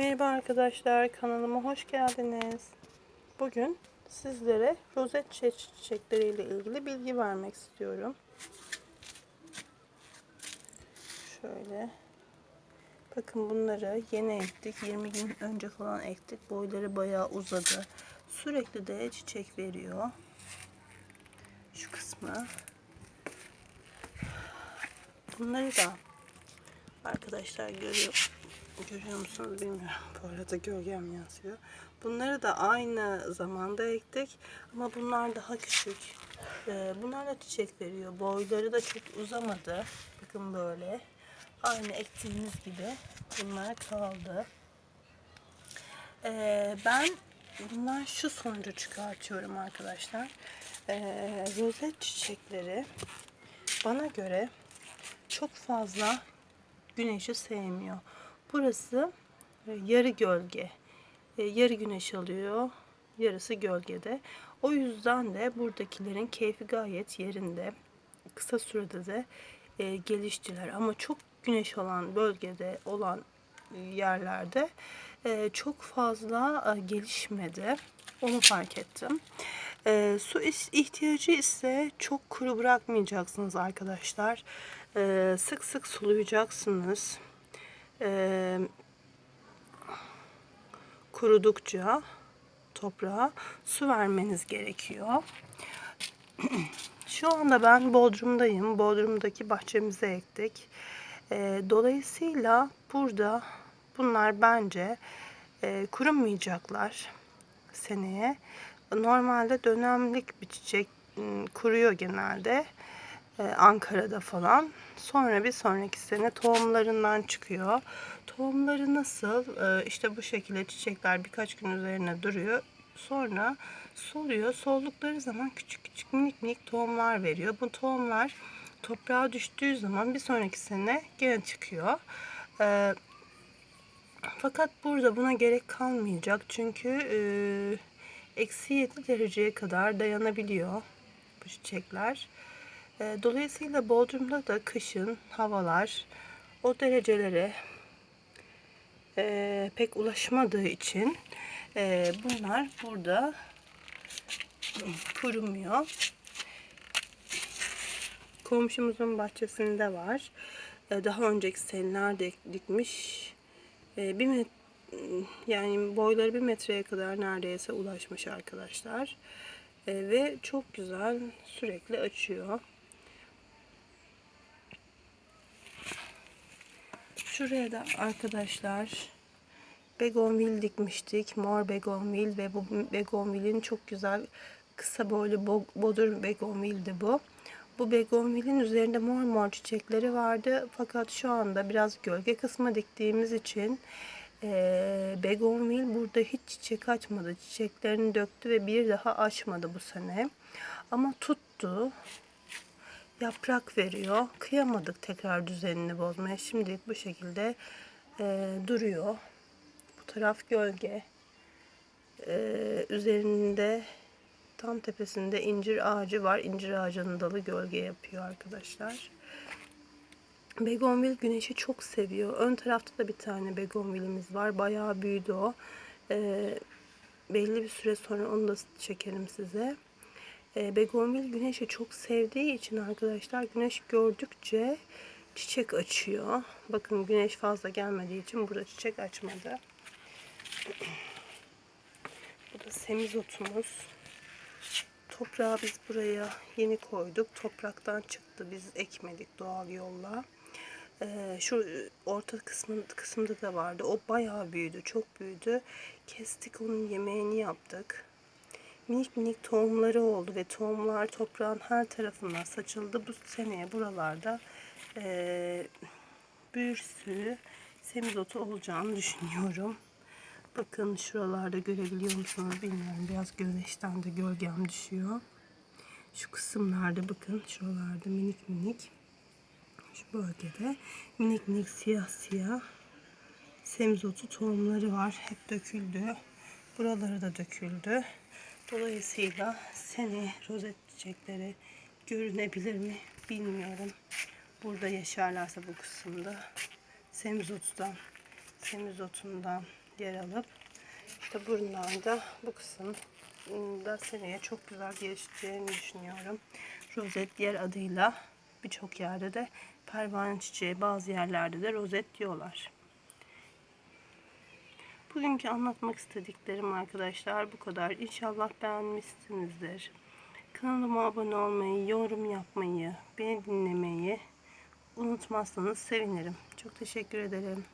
Merhaba arkadaşlar, kanalıma hoş geldiniz. Bugün sizlere rozet çiçek- çiçekleriyle ilgili bilgi vermek istiyorum. Şöyle. Bakın bunları yeni ektik. 20 gün önce falan ektik. Boyları bayağı uzadı. Sürekli de çiçek veriyor. Şu kısmı. Bunları da arkadaşlar görüyor, görüyor musunuz bilmiyorum. Bu arada gölgem yansıyor. Bunları da aynı zamanda ektik ama bunlar daha küçük. Ee, bunlar da çiçek veriyor. Boyları da çok uzamadı. Bakın böyle. Aynı ektiğimiz gibi bunlar kaldı. Ee, ben bundan şu sonucu çıkartıyorum arkadaşlar. Ee, rozet çiçekleri bana göre çok fazla güneşi sevmiyor. Burası e, yarı gölge. E, Yarı güneş alıyor, yarısı gölgede. O yüzden de buradakilerin keyfi gayet yerinde. Kısa sürede de e, geliştiler. Ama çok güneş olan bölgede olan yerlerde çok fazla gelişmedi. Onu fark ettim. E, su ihtiyacı ise çok kuru bırakmayacaksınız arkadaşlar. E, sık sık sulayacaksınız. E, kurudukça toprağa su vermeniz gerekiyor. Şu anda ben Bodrum'dayım. Bodrum'daki bahçemize ektik. Ee, dolayısıyla burada bunlar bence e, kurumayacaklar seneye. Normalde dönemlik bir çiçek kuruyor genelde. Ee, Ankara'da falan. Sonra bir sonraki sene tohumlarından çıkıyor. Tohumları nasıl? Ee, işte bu şekilde çiçekler birkaç gün üzerine duruyor. Sonra soluyor. Soldukları zaman küçük küçük minik minik tohumlar veriyor. Bu tohumlar toprağa düştüğü zaman bir sonraki sene gene çıkıyor. Ee, fakat burada buna gerek kalmayacak. Çünkü e, eksi 7 dereceye kadar dayanabiliyor bu çiçekler. E, dolayısıyla Bodrum'da da kışın havalar o derecelere e, pek ulaşmadığı için e, bunlar burada kurumuyor. Komşumuzun bahçesinde var. E, daha önceki senelerde dikmiş. Bir met yani boyları bir metreye kadar neredeyse ulaşmış arkadaşlar. E, ve çok güzel sürekli açıyor. Şuraya da arkadaşlar begonvil dikmiştik. Mor begonvil ve bu begonvilin çok güzel kısa boylu bo- bodur begonvildi bu. Bu begonvilin üzerinde mor mor çiçekleri vardı. Fakat şu anda biraz gölge kısmı diktiğimiz için eee begonvil burada hiç çiçek açmadı. Çiçeklerini döktü ve bir daha açmadı bu sene. Ama tuttu yaprak veriyor. Kıyamadık tekrar düzenini bozmaya. Şimdilik bu şekilde e, duruyor. Bu taraf gölge. E, üzerinde tam tepesinde incir ağacı var. İncir ağacının dalı gölge yapıyor arkadaşlar. Begonvil güneşi çok seviyor. Ön tarafta da bir tane begonvilimiz var. Bayağı büyüdü o. E, belli bir süre sonra onu da çekerim size. E, begonvil güneşi çok sevdiği için arkadaşlar güneş gördükçe çiçek açıyor. Bakın güneş fazla gelmediği için burada çiçek açmadı. Bu da semizotumuz. Toprağı biz buraya yeni koyduk. Topraktan çıktı. Biz ekmedik doğal yolla. Ee, şu orta kısmın kısımda da vardı. O bayağı büyüdü. Çok büyüdü. Kestik onun yemeğini yaptık minik minik tohumları oldu ve tohumlar toprağın her tarafından saçıldı. Bu seneye buralarda e, bir sürü semizotu olacağını düşünüyorum. Bakın şuralarda görebiliyor musunuz bilmiyorum. Biraz güneşten de gölgem düşüyor. Şu kısımlarda bakın şuralarda minik minik şu bölgede minik minik siyah siyah semizotu tohumları var. Hep döküldü. Buraları da döküldü. Dolayısıyla seni rozet çiçekleri görünebilir mi bilmiyorum. Burada yaşarlarsa bu kısımda semizotudan, semizotundan yer alıp işte bunlarda bu kısım da seneye çok güzel gelişeceğini düşünüyorum. Rozet diğer adıyla birçok yerde de pervane çiçeği bazı yerlerde de rozet diyorlar. Bugünkü anlatmak istediklerim arkadaşlar bu kadar. İnşallah beğenmişsinizdir. Kanalıma abone olmayı, yorum yapmayı, beni dinlemeyi unutmazsanız sevinirim. Çok teşekkür ederim.